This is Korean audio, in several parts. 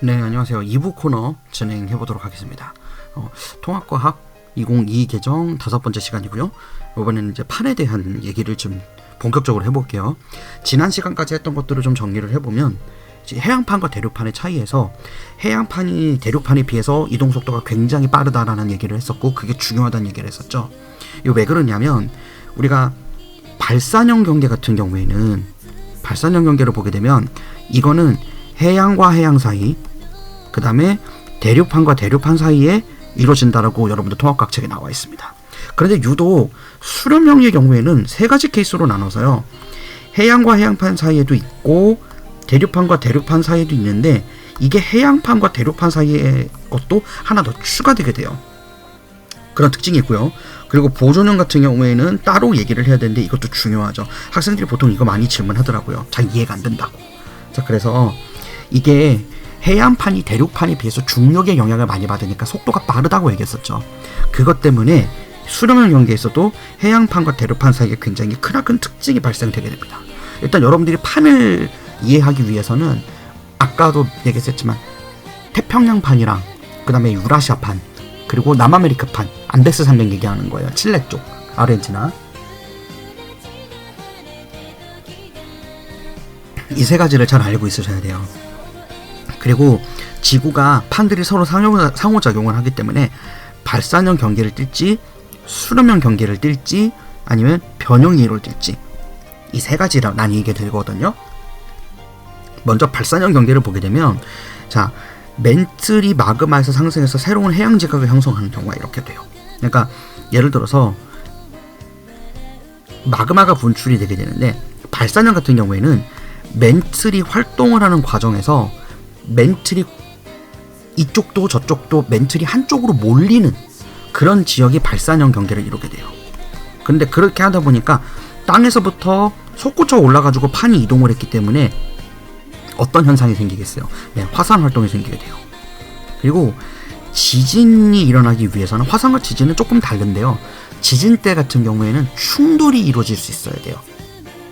네, 안녕하세요. 2부 코너 진행해 보도록 하겠습니다. 어, 통합과학 2022 개정 다섯 번째 시간이고요. 이번에는 이제 판에 대한 얘기를 좀 본격적으로 해볼게요. 지난 시간까지 했던 것들을 좀 정리를 해보면 해양판과 대륙판의 차이에서 해양판이 대륙판에 비해서 이동 속도가 굉장히 빠르다라는 얘기를 했었고 그게 중요하다는 얘기를 했었죠. 이거 왜 그러냐면 우리가 발산형 경계 같은 경우에는 발산형 경계를 보게 되면 이거는 해양과 해양 사이 그 다음에 대륙판과 대륙판 사이에 이루어진다라고 여러분들 통합과학 책에 나와 있습니다. 그런데 유독 수렴형의 경우에는 세 가지 케이스로 나눠서요. 해양과 해양판 사이에도 있고 대륙판과 대륙판 사이에도 있는데 이게 해양판과 대륙판 사이의 것도 하나 더 추가되게 돼요. 그런 특징이 있고요. 그리고 보존형 같은 경우에는 따로 얘기를 해야 되는데 이것도 중요하죠. 학생들이 보통 이거 많이 질문하더라고요. 잘 이해가 안 된다고. 자, 그래서 이게 해안판이 대륙판에 비해서 중력의 영향을 많이 받으니까 속도가 빠르다고 얘기했었죠. 그것 때문에 수렴형 경계에서도 해양판과 대륙판 사이에 굉장히 크나큰 특징이 발생되게 됩니다. 일단 여러분들이 판을 이해하기 위해서는 아까도 얘기했었지만 태평양판이랑 그 다음에 유라시아판 그리고 남아메리카판 안데스 산맥 얘기하는 거예요. 칠레 쪽 아르헨티나 이 세 가지를 잘 알고 있으셔야 돼요. 그리고 지구가 판들이 서로 상호, 상호작용을 하기 때문에 발산형 경계를 뛸지 수렴형 경계를 뛸지 아니면 변형이로 뛸지 이 세 가지로 나뉘게 되거든요. 먼저 발산형 경계를 보게 되면 자 멘틀이 마그마에서 상승해서 새로운 해양 지각을 형성하는 경우가 이렇게 돼요. 그러니까 예를 들어서 마그마가 분출이 되게 되는데 발산형 같은 경우에는 멘틀이 활동을 하는 과정에서 멘틀이 이쪽도 저쪽도 멘틀이 한쪽으로 몰리는 그런 지역이 발산형 경계를 이루게 돼요. 근데 그렇게 하다 보니까 땅에서부터 솟구쳐 올라가지고 판이 이동을 했기 때문에 어떤 현상이 생기겠어요? 네, 화산 활동이 생기게 돼요. 그리고 지진이 일어나기 위해서는 화산과 지진은 조금 다른데요. 지진 때 같은 경우에는 충돌이 이루어질 수 있어야 돼요.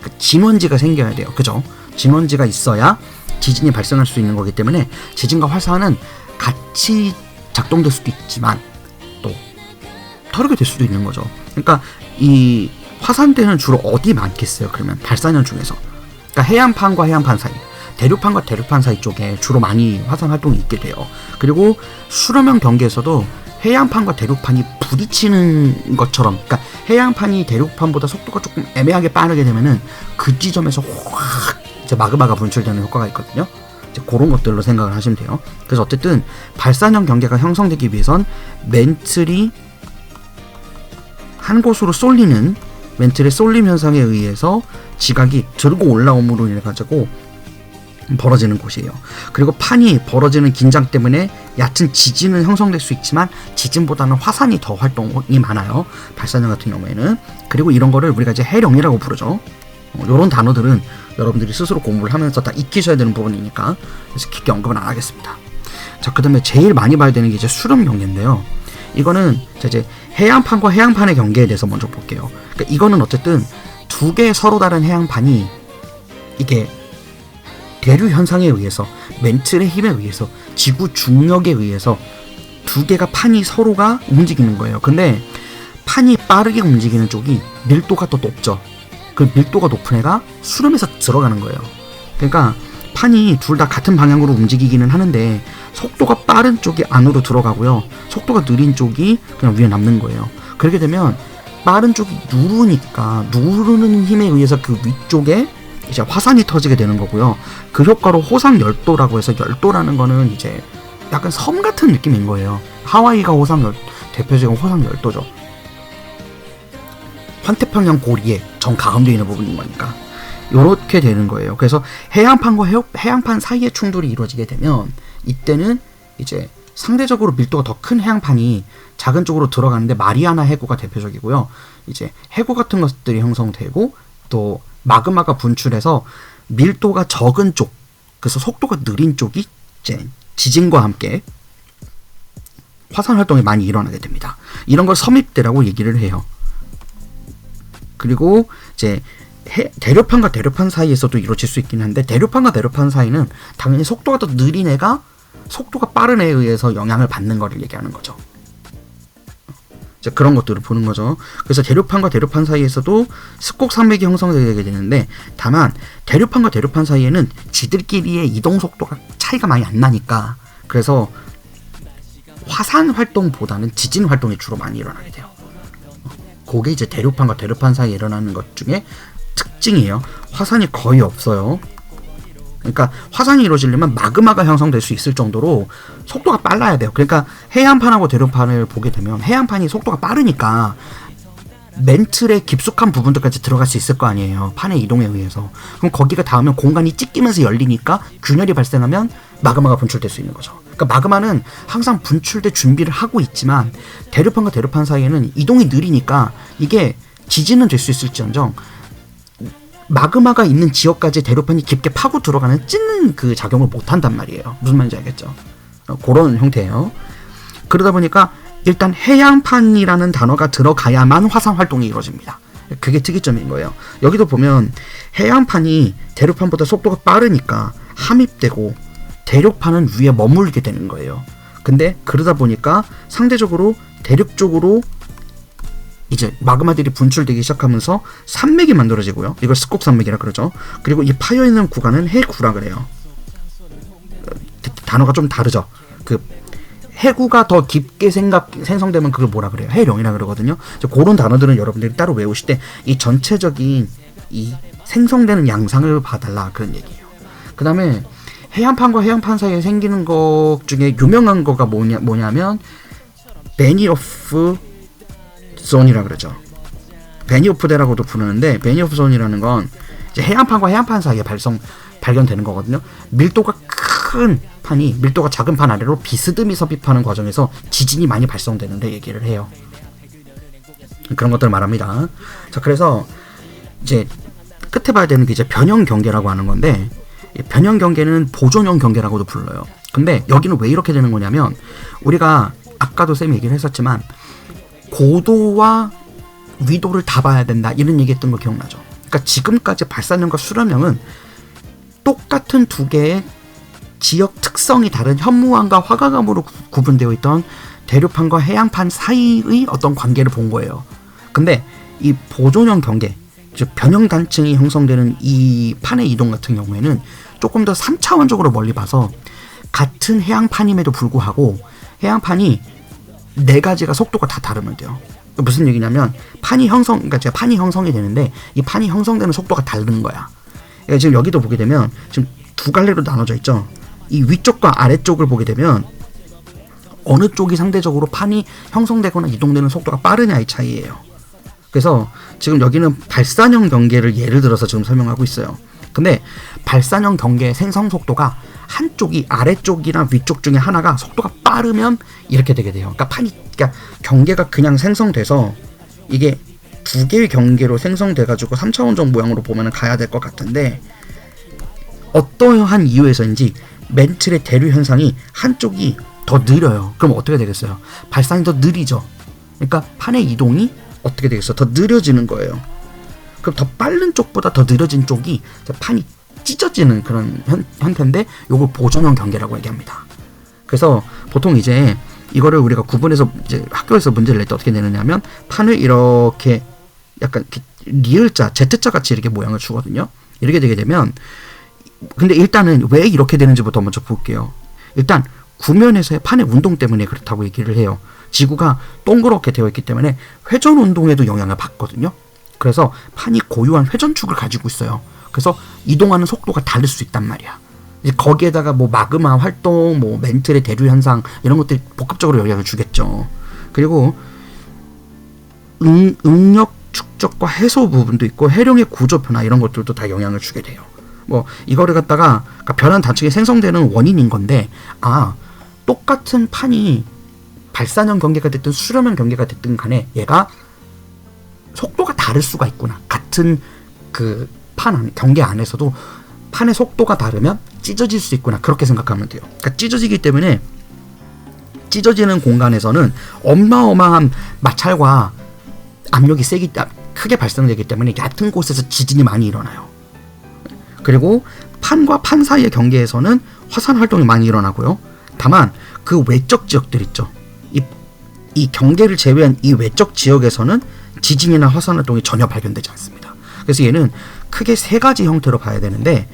그 진원지가 생겨야 돼요. 그죠? 진원지가 있어야 지진이 발생할 수 있는 거기 때문에 지진과 화산은 같이 작동될 수도 있지만 또 다르게 될 수도 있는 거죠. 그러니까 이 화산대는 주로 어디 많겠어요? 그러면 발산형 중에서 그러니까 해안판과 해안판 사이 대륙판과 대륙판 사이 쪽에 주로 많이 화산 활동이 있게 돼요. 그리고 수렴형 경계에서도 해양판과 대륙판이 부딪히는 것처럼, 그러니까 해양판이 대륙판보다 속도가 조금 애매하게 빠르게 되면은 그 지점에서 확 이제 마그마가 분출되는 효과가 있거든요. 이제 그런 것들로 생각을 하시면 돼요. 그래서 어쨌든 발산형 경계가 형성되기 위해선 멘틀이 한 곳으로 쏠리는 멘틀의 쏠림 현상에 의해서 지각이 들고 올라옴으로 인해 가지고 벌어지는 곳이에요. 그리고 판이 벌어지는 긴장 때문에 얕은 지진은 형성될 수 있지만 지진보다는 화산이 더 활동이 많아요. 발산형 같은 경우에는 그리고 이런 거를 우리가 이제 해령이라고 부르죠. 어, 이런 단어들은 여러분들이 스스로 공부를 하면서 다 익히셔야 되는 부분이니까 그래서 깊게 언급은 안 하겠습니다. 자, 그 다음에 제일 많이 봐야 되는 게 이제 수렴 경계인데요. 이거는 이제 해양판과 해양판의 경계에 대해서 먼저 볼게요. 그러니까 이거는 어쨌든 두 개의 서로 다른 해양판이 이게 대류 현상에 의해서 멘틀의 힘에 의해서 지구 중력에 의해서 두 개가 판이 서로가 움직이는 거예요. 근데 판이 빠르게 움직이는 쪽이 밀도가 더 높죠. 그 밀도가 높은 애가 수렴에서 들어가는 거예요. 그러니까 판이 둘 다 같은 방향으로 움직이기는 하는데 속도가 빠른 쪽이 안으로 들어가고요. 속도가 느린 쪽이 그냥 위에 남는 거예요. 그렇게 되면 빠른 쪽이 누르니까 누르는 힘에 의해서 그 위쪽에 이제 화산이 터지게 되는 거고요. 그 효과로 호상 열도라고 해서 열도라는 거는 이제 약간 섬 같은 느낌인 거예요. 하와이가 호상 열 대표적인 호상 열도죠. 환태평양 고리에 정 가운데 있는 부분인 거니까 이렇게 되는 거예요. 그래서 해양판과 해양판 사이의 충돌이 이루어지게 되면 이때는 이제 상대적으로 밀도가 더 큰 해양판이 작은 쪽으로 들어가는데 마리아나 해구가 대표적이고요. 이제 해구 같은 것들이 형성되고 또 마그마가 분출해서 밀도가 적은 쪽, 그래서 속도가 느린 쪽이 이제 지진과 함께 화산 활동이 많이 일어나게 됩니다. 이런 걸 섬입대라고 얘기를 해요. 그리고 이제 해, 대류판과 대류판 사이에서도 이루어질 수 있긴 한데 대류판과 대류판 사이는 당연히 속도가 더 느린 애가 속도가 빠른 애에 의해서 영향을 받는 거를 얘기하는 거죠. 이제 그런 것들을 보는 거죠. 그래서 대류판과 대류판 사이에서도 습곡 산맥이 형성되게 되는데 다만 대류판과 대류판 사이에는 지들끼리의 이동 속도가 차이가 많이 안 나니까 그래서 화산 활동보다는 지진 활동이 주로 많이 일어나게 돼요. 그게 이제 대류판과 대류판 사이에 일어나는 것 중에 특징이에요. 화산이 거의 없어요. 그러니까 화산이 이루어지려면 마그마가 형성될 수 있을 정도로 속도가 빨라야 돼요. 그러니까 해안판하고 대륙판을 보게 되면 해안판이 속도가 빠르니까 멘틀의 깊숙한 부분들까지 들어갈 수 있을 거 아니에요. 판의 이동에 의해서. 그럼 거기가 닿으면 공간이 찢기면서 열리니까 균열이 발생하면 마그마가 분출될 수 있는 거죠. 그러니까 마그마는 항상 분출될 준비를 하고 있지만 대륙판과 대륙판 사이에는 이동이 느리니까 이게 지진은 될 수 있을지언정 마그마가 있는 지역까지 대로판이 깊게 파고 들어가는 찢는 그 작용을 못 한단 말이에요. 무슨 말인지 알겠죠? 어, 그런 형태예요. 그러다 보니까 일단 해양판이라는 단어가 들어가야만 화산 활동이 이루어집니다. 그게 특이점인 거예요. 여기도 보면 해양판이 대륙판보다 속도가 빠르니까 함입되고 대륙판은 위에 머물게 되는 거예요. 근데 그러다 보니까 상대적으로 대륙 쪽으로 이제 마그마들이 분출되기 시작하면서 산맥이 만들어지고요. 이걸 습곡 산맥이라 그러죠. 그리고 이 파여 있는 구간은 해구라 그래요. 단어가 좀 다르죠. 그 해구가 더 깊게 생각 생성되면 그걸 뭐라 그래요? 해령이라 그러거든요. 그런 단어들은 여러분들이 따로 외우실 때 이 전체적인 이 생성되는 양상을 봐달라 그런 얘기예요. 그 다음에 해안판과 해안판 사이에 생기는 것 중에 유명한 거가 뭐냐 뭐냐면 베니오프 존이라 그러죠. 베니오프대라고도 부르는데 베니오프 존이라는 건 이제 해안판과 해안판 사이에 발성 발견되는 거거든요. 밀도가 큰 판이 밀도가 작은 판 아래로 비스듬히 섭입하는 과정에서 지진이 많이 발생되는데 얘기를 해요. 그런 것들을 말합니다. 자, 그래서 이제 끝에 봐야 되는 게 이제 변형 경계라고 하는 건데 변형 경계는 보존형 경계라고도 불러요. 근데 여기는 왜 이렇게 되는 거냐면 우리가 아까도 쌤이 얘기를 했었지만 고도와 위도를 다 봐야 된다 이런 얘기했던 거 기억나죠? 그러니까 지금까지 발사령과 수렴령은 똑같은 두 개의 지역 특성이 다른 현무암과 화가감으로 구, 분되어 있던 대륙판과 해양판 사이의 어떤 관계를 본 거예요. 근데 이 보존형 경계, 즉 변형 단층이 형성되는 이 판의 이동 같은 경우에는 조금 더 3차원적으로 멀리 봐서 같은 해양판임에도 불구하고 해양판이 네 가지가 속도가 다 다르면 돼요. 무슨 얘기냐면 판이 형성, 그러니까 제가 판이 형성이 되는데 이 판이 형성되는 속도가 다른 거야. 그러니까 지금 여기도 보게 되면 지금 두 갈래로 나눠져 있죠. 이 위쪽과 아래쪽을 보게 되면 어느 쪽이 상대적으로 판이 형성되거나 이동되는 속도가 빠르냐의 차이예요. 그래서 지금 여기는 발산형 경계를 예를 들어서 지금 설명하고 있어요. 근데 발산형 경계 생성 속도가 한쪽이 아래쪽이나 위쪽 중에 하나가 속도가 빠르면 이렇게 되게 돼요. 그러니까 판이 그러니까 경계가 그냥 생성돼서 이게 두 개의 경계로 생성돼 가지고 3차원적 모양으로 보면 가야 될 것 같은데 어떠한 이유에서인지 멘틀의 대류 현상이 한쪽이 더 느려요. 그럼 어떻게 되겠어요? 발산이 더 느리죠. 그러니까 판의 이동이 어떻게 되겠어? 더 느려지는 거예요. 그럼 더 빠른 쪽보다 더 느려진 쪽이 판이 찢어지는 그런 현, 형태인데 요걸 보존형 경계라고 얘기합니다. 그래서 보통 이제 이거를 우리가 구분해서 이제 학교에서 문제를 낼 때 어떻게 내느냐면 판을 이렇게 약간 리을자, Z자 같이 이렇게 모양을 주거든요. 이렇게 되게 되면 근데 일단은 왜 이렇게 되는지부터 먼저 볼게요. 일단 구면에서의 판의 운동 때문에 그렇다고 얘기를 해요. 지구가 동그랗게 되어 있기 때문에 회전 운동에도 영향을 받거든요. 그래서 판이 고유한 회전축을 가지고 있어요. 그래서 이동하는 속도가 다를 수 있단 말이야. 이제 거기에다가 뭐 마그마 활동, 뭐 멘틀의 대류 현상 이런 것들이 복합적으로 영향을 주겠죠. 그리고 응, 응력 축적과 해소 부분도 있고 해령의 구조 변화 이런 것들도 다 영향을 주게 돼요. 뭐 이거를 갖다가 그러니까 변환 단층이 생성되는 원인인 건데 아 똑같은 판이 발산형 경계가 됐든 수렴형 경계가 됐든 간에 얘가 속도가 다를 수가 있구나. 같은 그 판 경계 안에서도 판의 속도가 다르면 찢어질 수 있구나 그렇게 생각하면 돼요. 그러니까 찢어지기 때문에 찢어지는 공간에서는 어마어마한 마찰과 압력이 세기 크게 발생되기 때문에 얕은 곳에서 지진이 많이 일어나요. 그리고 판과 판 사이의 경계에서는 화산 활동이 많이 일어나고요. 다만 그 외적 지역들 있죠. 이, 이 경계를 제외한 이 외적 지역에서는 지진이나 화산 활동이 전혀 발견되지 않습니다. 그래서 얘는 크게 세 가지 형태로 봐야 되는데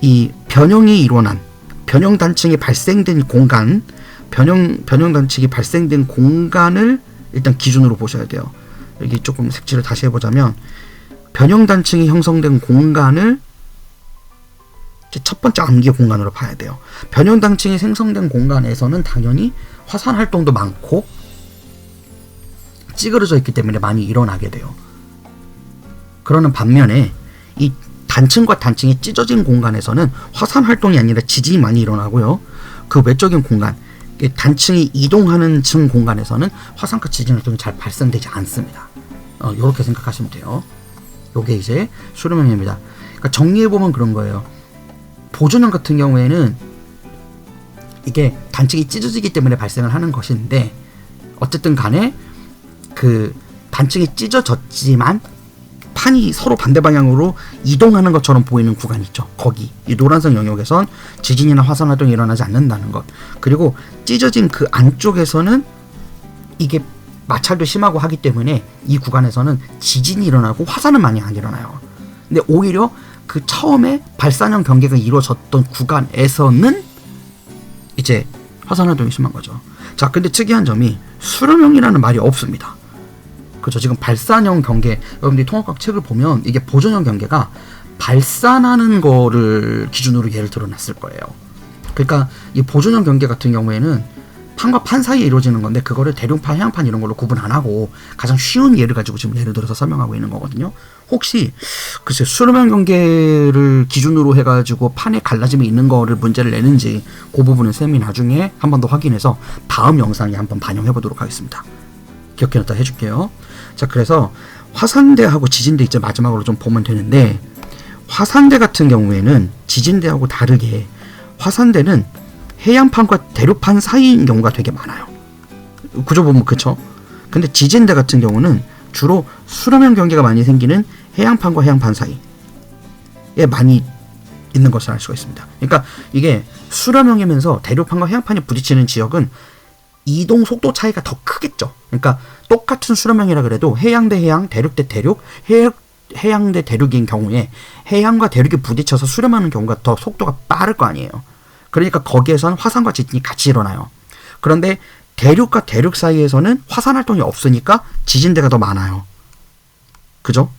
이 변형이 일어난 변형 단층이 발생된 공간 변형 변형 단층이 발생된 공간을 일단 기준으로 보셔야 돼요. 여기 조금 색칠을 다시 해보자면 변형 단층이 형성된 공간을 첫 번째 암기 공간으로 봐야 돼요. 변형 단층이 생성된 공간에서는 당연히 화산 활동도 많고 찌그러져 있기 때문에 많이 일어나게 돼요. 그러는 반면에 이 단층과 단층이 찢어진 공간에서는 화산 활동이 아니라 지진이 많이 일어나고요. 그 외적인 공간, 이 단층이 이동하는 층 공간에서는 화산과 지진 활동이 잘 발생되지 않습니다. 어, 이렇게 생각하시면 돼요. 요게 이제 수렴형입니다. 그러니까 정리해 보면 그런 거예요. 보존형 같은 경우에는 이게 단층이 찢어지기 때문에 발생을 하는 것인데 어쨌든 간에 그 단층이 찢어졌지만 판이 서로 반대 방향으로 이동하는 것처럼 보이는 구간이 있죠. 거기 이 노란색 영역에선 지진이나 화산 활동이 일어나지 않는다는 것. 그리고 찢어진 그 안쪽에서는 이게 마찰도 심하고 하기 때문에 이 구간에서는 지진이 일어나고 화산은 많이 안 일어나요. 근데 오히려 그 처음에 발산형 경계가 이루어졌던 구간에서는 이제 화산 활동이 심한 거죠. 자, 근데 특이한 점이 수렴형이라는 말이 없습니다. 그죠? 지금 발산형 경계, 여러분들이 통합학 책을 보면 이게 보존형 경계가 발산하는 거를 기준으로 예를 들어 놨을 거예요. 그러니까 이 보존형 경계 같은 경우에는 판과 판 사이에 이루어지는 건데 그거를 대륙판, 해양판 이런 걸로 구분 안 하고 가장 쉬운 예를 가지고 지금 예를 들어서 설명하고 있는 거거든요. 혹시 글쎄 수렴형 경계를 기준으로 해가지고 판에 갈라짐이 있는 거를 문제를 내는지 그 부분은 쌤이 나중에 한 번 더 확인해서 다음 영상에 한번 반영해 보도록 하겠습니다. 기억해 놨다 해줄게요. 자, 그래서 화산대하고 지진대 이제 마지막으로 좀 보면 되는데 화산대 같은 경우에는 지진대하고 다르게 화산대는 해양판과 대륙판 사이인 경우가 되게 많아요. 구조 보면 그쵸? 근데 지진대 같은 경우는 주로 수렴형 경계가 많이 생기는 해양판과 해양판 사이에 많이 있는 것을 알 수가 있습니다. 그러니까 이게 수렴형이면서 대륙판과 해양판이 부딪히는 지역은 이동 속도 차이가 더 크겠죠. 그러니까 똑같은 수렴형이라 그래도 해양 대 해양, 대륙 대 대륙, 해, 해양 대 대륙인 경우에 해양과 대륙이 부딪혀서 수렴하는 경우가 더 속도가 빠를 거 아니에요. 그러니까 거기에선 화산과 지진이 같이 일어나요. 그런데 대륙과 대륙 사이에서는 화산 활동이 없으니까 지진대가 더 많아요. 그죠?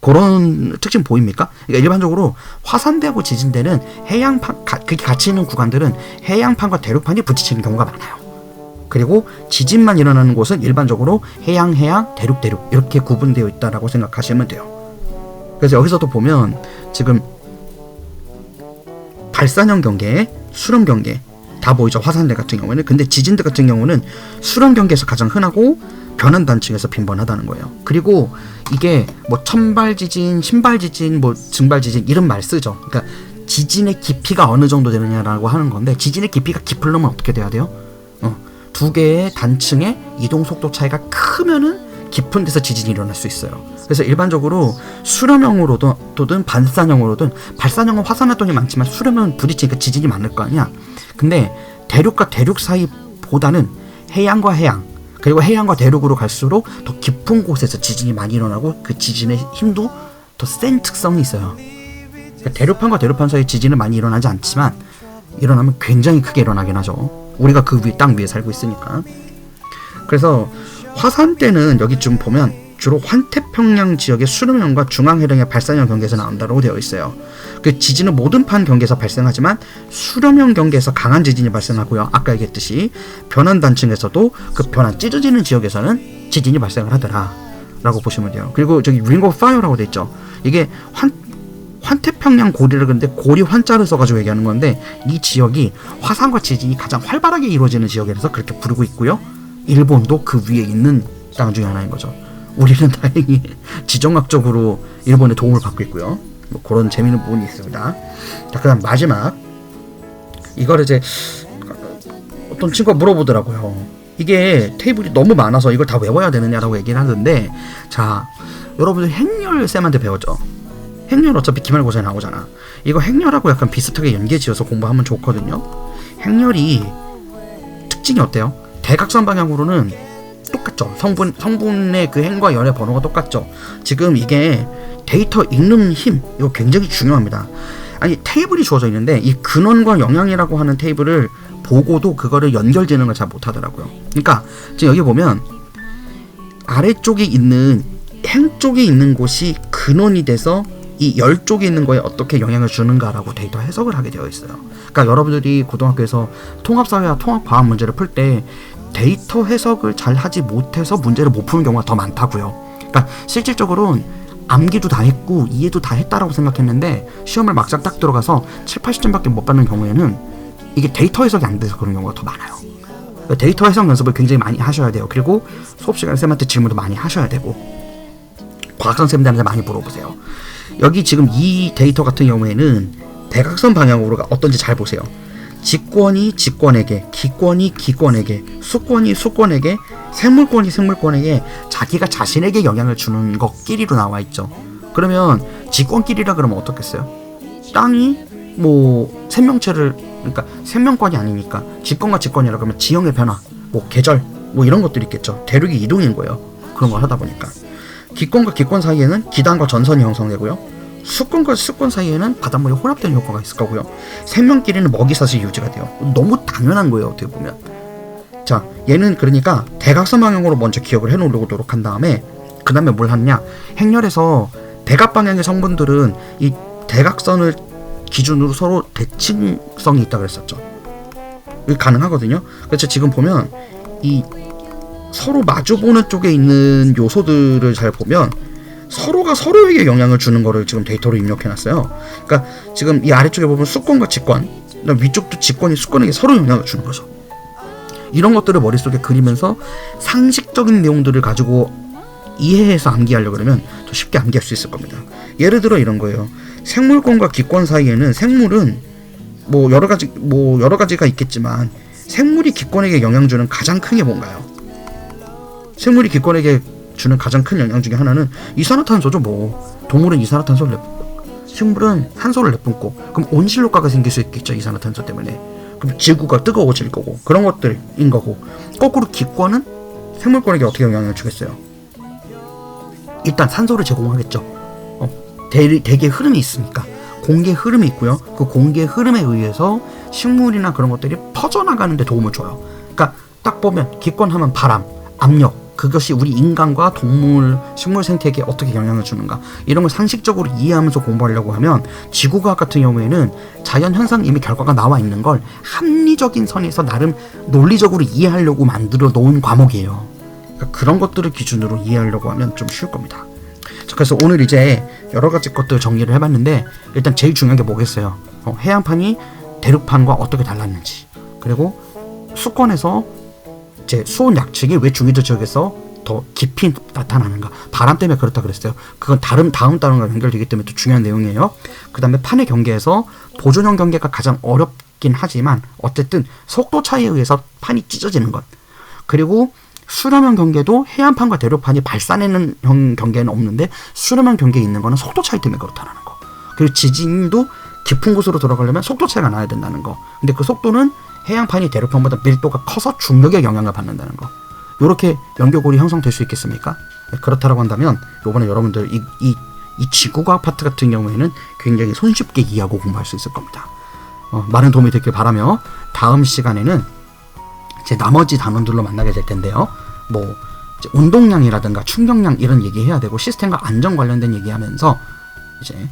그런 특징 보입니까? 그러니까 일반적으로 화산대하고 지진대는 해양판, 가, 그게 같이 있는 구간들은 해양판과 대륙판이 부딪히는 경우가 많아요. 그리고 지진만 일어나는 곳은 일반적으로 해양, 해양, 대륙, 대륙 이렇게 구분되어 있다라고 생각하시면 돼요. 그래서 여기서도 보면 지금 발산형 경계, 수렴 경계 다 보이죠 화산대 같은 경우에는 근데 지진대 같은 경우는 수렴 경계에서 가장 흔하고 변환 단층에서 빈번하다는 거예요. 그리고 이게 뭐 천발 지진, 신발 지진, 뭐 증발 지진 이런 말 쓰죠. 그러니까 지진의 깊이가 어느 정도 되느냐라고 하는 건데 지진의 깊이가 깊으려면 어떻게 돼야 돼요? 어, 두 개의 단층의 이동 속도 차이가 크면은 깊은 데서 지진이 일어날 수 있어요. 그래서 일반적으로 수렴형으로든 반산형으로든 발산형은 화산 활동이 많지만 수렴은 부딪히니까 지진이 많을 거 아니야. 근데 대륙과 대륙 사이보다는 해양과 해양 그리고 해양과 대륙으로 갈수록 더 깊은 곳에서 지진이 많이 일어나고 그 지진의 힘도 더 센 특성이 있어요. 그러니까 대륙판과 대륙판 사이 지진은 많이 일어나지 않지만 일어나면 굉장히 크게 일어나긴 하죠. 우리가 그 위, 땅 위에 살고 있으니까. 그래서 화산 때는 여기 좀 보면 주로 환태평양 지역의 수렴형과 중앙해령의 발산형 경계에서 나온다고 되어 있어요. 그 지진은 모든 판 경계에서 발생하지만 수렴형 경계에서 강한 지진이 발생하고요. 아까 얘기했듯이 변환 단층에서도 그 변환 찢어지는 지역에서는 지진이 발생을 하더라. 라고 보시면 돼요. 그리고 저기 링 오브 파이어라고 돼 있죠. 이게 환 환태평양 고리를 근데 고리 환자를 써가지고 얘기하는 건데 이 지역이 화산과 지진이 가장 활발하게 이루어지는 지역이라서 그렇게 부르고 있고요. 일본도 그 위에 있는 땅 중에 하나인 거죠. 우리는 다행히 지정학적으로 일본의 도움을 받고 있고요. 뭐 그런 재미있는 부분이 있습니다. 자, 그다음 마지막 이걸 이제 어떤 친구가 물어보더라고요. 이게 테이블이 너무 많아서 이걸 다 외워야 되느냐라고 얘기를 하는데 자 여러분들 행렬 쌤한테 배웠죠? 행렬 어차피 기말고사에 나오잖아. 이거 행렬하고 약간 비슷하게 연계 지어서 공부하면 좋거든요. 행렬이 특징이 어때요? 대각선 방향으로는 똑같죠. 성분 성분의 그 행과 열의 번호가 똑같죠. 지금 이게 데이터 읽는 힘 이거 굉장히 중요합니다. 아니 테이블이 주어져 있는데 이 근원과 영향이라고 하는 테이블을 보고도 그거를 연결되는 걸잘 못하더라고요. 그러니까 지금 여기 보면 아래쪽에 있는 행 쪽에 있는 곳이 근원이 돼서 이 열 쪽에 있는 거에 어떻게 영향을 주는가라고 데이터 해석을 하게 되어 있어요. 그러니까 여러분들이 고등학교에서 통합사회와 통합과학 문제를 풀 때 데이터 해석을 잘 하지 못해서 문제를 못 푸는 경우가 더 많다고요. 그러니까 실질적으로는 암기도 다 했고 이해도 다 했다라고 생각했는데 시험을 막상 딱 들어가서 7, 80점밖에 못 받는 경우에는 이게 데이터 해석이 안 돼서 그런 경우가 더 많아요. 그러니까 데이터 해석 연습을 굉장히 많이 하셔야 돼요. 그리고 수업 시간에 쌤한테 질문도 많이 하셔야 되고 과학 선생님들한테 많이 물어보세요. 여기 지금 이 데이터 같은 경우에는 대각선 방향으로가 어떤지 잘 보세요. 직권이 직권에게, 기권이 기권에게, 수권이 수권에게, 생물권이 생물권에게 자기가 자신에게 영향을 주는 것끼리로 나와 있죠. 그러면 직권끼리라 그러면 어떻겠어요? 땅이 뭐 생명체를 그러니까 생명권이 아니니까 직권과 직권이라 그러면 지형의 변화, 뭐 계절, 뭐 이런 것들이 있겠죠. 대륙이 이동인 거예요. 그런 걸 하다 보니까 기권과 기권 사이에는 기단과 전선이 형성되고요. 수권과 수권 사이에는 바닷물이 혼합되는 효과가 있을 거고요. 생명끼리는 먹이사슬 유지가 돼요. 너무 당연한 거예요. 어떻게 보면. 자, 얘는 그러니까 대각선 방향으로 먼저 기억을 해놓도록 한 다음에 그 다음에 뭘 하느냐? 행렬에서 대각 방향의 성분들은 이 대각선을 기준으로 서로 대칭성이 있다 그랬었죠. 가능하거든요. 그래서 지금 보면 이 서로 마주보는 쪽에 있는 요소들을 잘 보면 서로가 서로에게 영향을 주는 거를 지금 데이터로 입력해놨어요. 그러니까 지금 이 아래쪽에 보면 수권과 직권, 그다음 위쪽도 직권이 수권에게 서로 영향을 주는 거죠. 이런 것들을 머릿속에 그리면서 상식적인 내용들을 가지고 이해해서 암기하려 그러면 더 쉽게 암기할 수 있을 겁니다. 예를 들어 이런 거예요. 생물권과 기권 사이에는 생물은 뭐 여러 가지 뭐 여러 가지가 있겠지만 생물이 기권에게 영향 주는 가장 큰 게 뭔가요? 생물이 기권에게 주는 가장 큰 영향 중에 하나는 이산화탄소죠. 뭐 동물은 이산화탄소를 내뿜고 식물은 산소를 내뿜고 그럼 온실효과가 생길 수 있겠죠. 이산화탄소 때문에 그럼 지구가 뜨거워질 거고 그런 것들인 거고 거꾸로 기권은 생물권에게 어떻게 영향을 주겠어요? 일단 산소를 제공하겠죠. 어, 대, 대기의 흐름이 있으니까 공기의 흐름이 있고요. 그 공기의 흐름에 의해서 식물이나 그런 것들이 퍼져나가는 데 도움을 줘요. 그러니까 딱 보면 기권하면 바람, 압력 그것이 우리 인간과 동물, 식물 생태계에 어떻게 영향을 주는가 이런 걸 상식적으로 이해하면서 공부하려고 하면 지구과학 같은 경우에는 자연 현상 이미 결과가 나와 있는 걸 합리적인 선에서 나름 논리적으로 이해하려고 만들어 놓은 과목이에요. 그러니까 그런 것들을 기준으로 이해하려고 하면 좀 쉬울 겁니다. 자, 그래서 오늘 이제 여러 가지 것들 정리를 해봤는데 일단 제일 중요한 게 뭐겠어요? 어, 해양판이 대륙판과 어떻게 달랐는지 그리고 수권에서 이제 수온 약측이 왜 중위도 지역에서 더 깊이 나타나는가? 바람 때문에 그렇다 그랬어요. 그건 다른 다음 단어가 연결되기 때문에 또 중요한 내용이에요. 그 다음에 판의 경계에서 보존형 경계가 가장 어렵긴 하지만 어쨌든 속도 차이에 의해서 판이 찢어지는 것. 그리고 수렴형 경계도 해안판과 대륙판이 발산하는 형 경계는 없는데 수렴형 경계에 있는 거는 속도 차이 때문에 그렇다는 거. 그리고 지진도 깊은 곳으로 들어가려면 속도 차이가 나야 된다는 거. 근데 그 속도는 해양판이 대륙판보다 밀도가 커서 중력의 영향을 받는다는 거. 이렇게 연결고리 형성될 수 있겠습니까? 네, 그렇다고 한다면 이번에 여러분들 이, 이, 이 지구과학 파트 같은 경우에는 굉장히 손쉽게 이해하고 공부할 수 있을 겁니다. 어, 많은 도움이 됐길 바라며 다음 시간에는 이제 나머지 단원들로 만나게 될 텐데요. 뭐 운동량이라든가 충격량 이런 얘기 해야 되고 시스템과 안전 관련된 얘기하면서 이제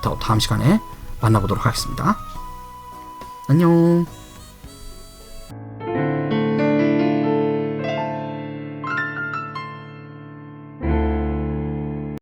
더 다음 시간에 만나보도록 하겠습니다. 안녕.